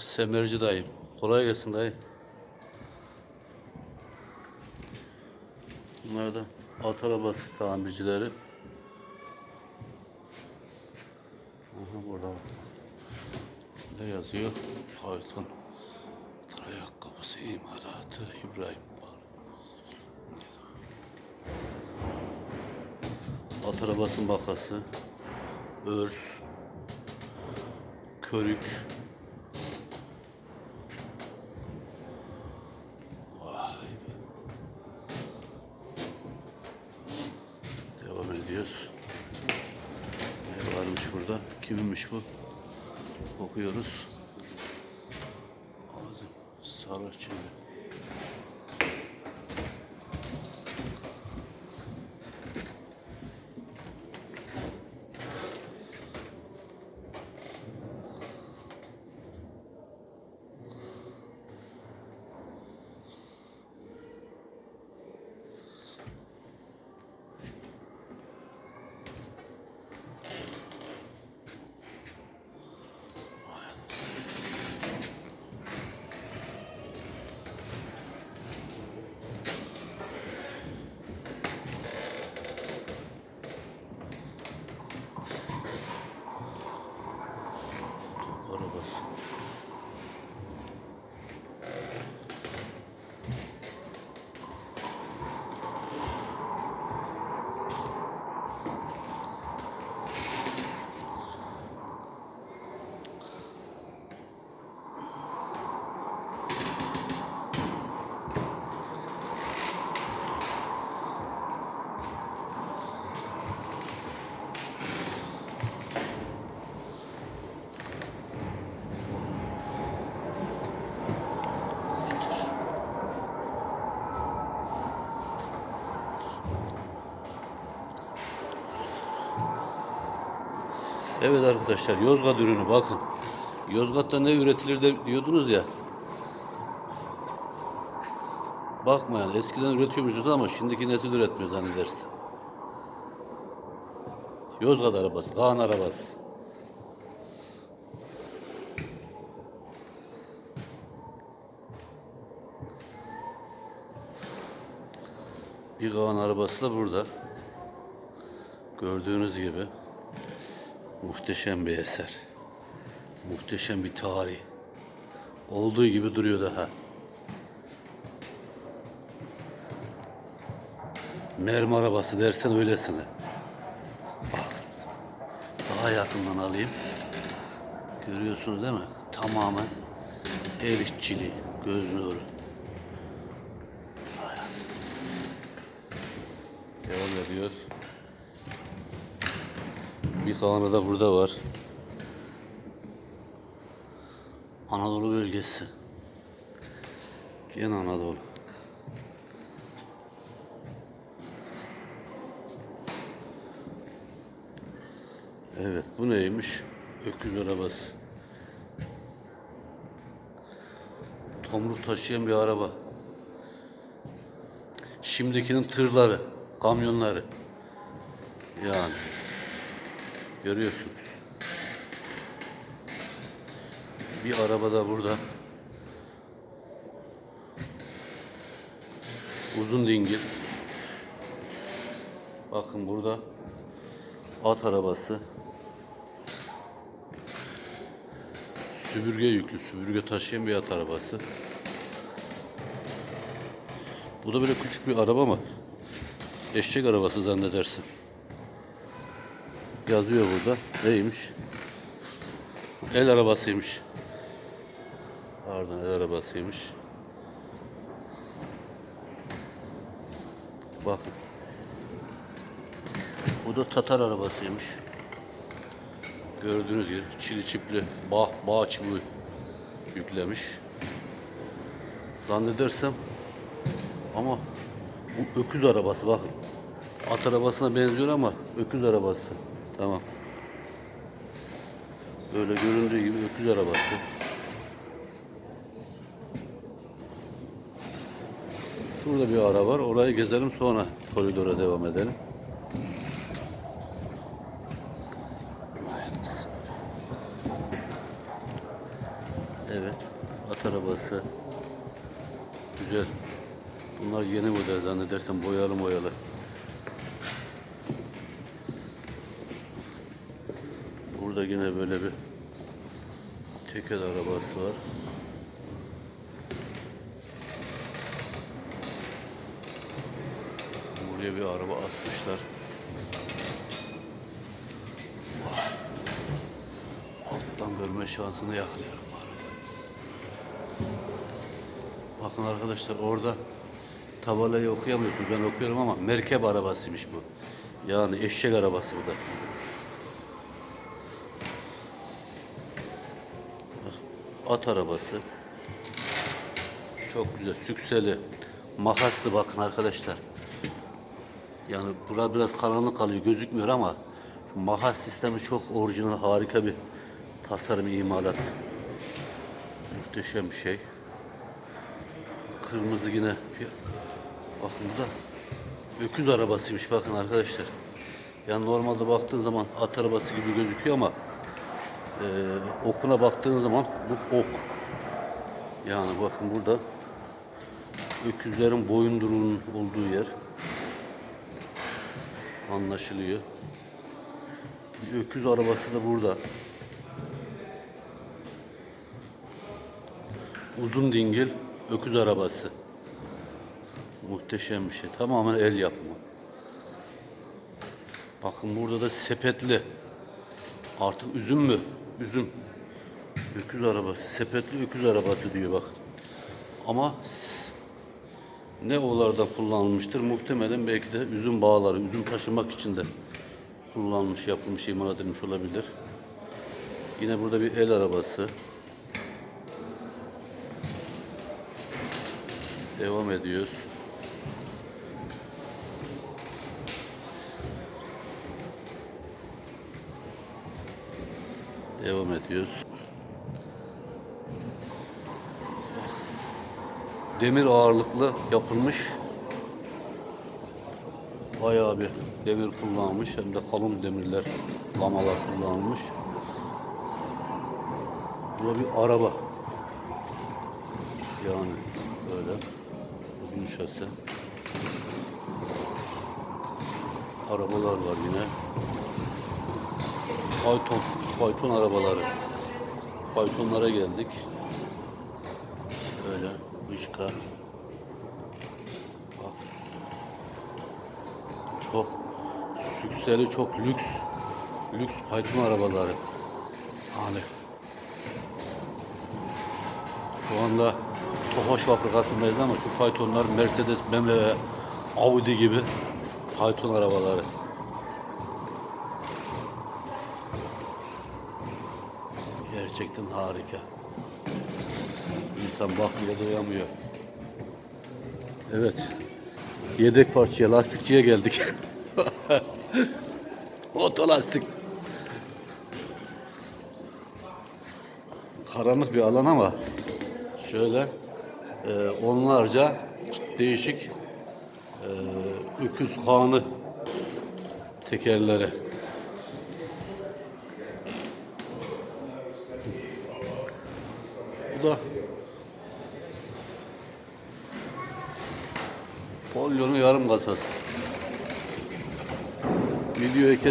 Semerci dayım. Kolay gelsin dayı. Bunlar da at arabası tamircileri. Aha burada. Ne yazıyor? Python. Tır ayakkabısı imalatı İbrahim. At arabası makası. Örs. Körük. Vay be. Devam ediyoruz. Ne varmış burada? Kiminmiş bu? Okuyoruz. Ağzım sarı Evet arkadaşlar Yozgat ürünü bakın. Yozgat'ta ne üretilir de diyordunuz ya. Bakmayın eskiden üretiyormuşuz ama şimdiki nesil üretmiyor zannedersin. Yozgat arabası, Kaan arabası. Bir Kaan arabası da burada. Gördüğünüz gibi. Muhteşem bir eser. Muhteşem bir tarih. Olduğu gibi duruyor daha. Mermi arabası dersen öylesine. Bak. Daha yakından alayım. Görüyorsunuz değil mi? Tamamen el işçiliği, göz nuru. Devam ediyoruz. Bir kanı da burada var. Anadolu bölgesi. Gene Anadolu. Evet bu neymiş? Öküz arabası. Tomruk taşıyan bir araba. Şimdikinin tırları, kamyonları. Yani. Görüyorsunuz. Bir araba da burada. Uzun dingil. Bakın burada at arabası. Süpürge yüklü, süpürge taşıyan bir at arabası. Bu da böyle küçük bir araba mı? Eşek arabası zannedersin. Yazıyor burada. Neymiş? El arabasıymış. Pardon el arabasıymış. Bakın. Bu da Tatar arabasıymış. Gördüğünüz gibi çili çipli bağ, bağ çubuğu yüklemiş. Zannedersem ama bu öküz arabası bakın. At arabasına benziyor ama öküz arabası. Tamam. Böyle göründüğü gibi öküz arabası. Şurada bir ara var. Orayı gezelim sonra koridora devam edelim. Evet. arabası. Güzel. Bunlar yeni model zannedersem boyalı boyalı. Burada yine böyle bir tekel arabası var. Buraya bir araba asmışlar. Alttan görme şansını yakalıyorum. Bakın arkadaşlar orada tabelayı okuyamıyorsunuz. Ben okuyorum ama merkep arabasıymış bu. Yani eşek arabası bu da. At arabası. Çok güzel. Sükseli. Makaslı bakın arkadaşlar. Yani bura biraz karanlık kalıyor. Gözükmüyor ama makas sistemi çok orijinal, harika bir tasarım imalat. Muhteşem bir şey. Kırmızı yine. Bakın bu da öküz arabasıymış bakın arkadaşlar. Yani normalde baktığın zaman at arabası gibi gözüküyor ama e, okuna baktığın zaman bu ok. Yani bakın burada öküzlerin boyunduruğunun olduğu yer anlaşılıyor. Bir öküz arabası da burada. Uzun dingil öküz arabası. Muhteşem bir şey. Tamamen el yapımı. Bakın burada da sepetli. Artık üzüm mü? Üzüm. Öküz arabası. Sepetli öküz arabası diyor bak. Ama ne olarda kullanılmıştır? Muhtemelen belki de üzüm bağları, üzüm taşımak için de kullanılmış, yapılmış, imal edilmiş olabilir. Yine burada bir el arabası. Devam ediyoruz. Devam ediyoruz. Demir ağırlıklı yapılmış. Bayağı bir demir kullanılmış. Hem de kalın demirler, lamalar kullanılmış. Bu bir araba. Yani böyle uzun şase. Arabalar var yine. Fayton, fayton arabaları. Faytonlara geldik. Böyle Vişka. Bak. Çok sükseli, çok lüks. Lüks fayton arabaları. Yani şu anda Tofaş fabrikasındayız ama şu faytonlar Mercedes, BMW, Audi gibi fayton arabaları. Gerçekten harika. İnsan bakmıyor doyamıyor. Evet. Yedek parçaya, lastikçiye geldik. Otolastik. Karanlık bir alan ama şöyle e, onlarca değişik e, öküz kanı tekerleri. Bu da Polyonun yarım kasası. Videoyu kes.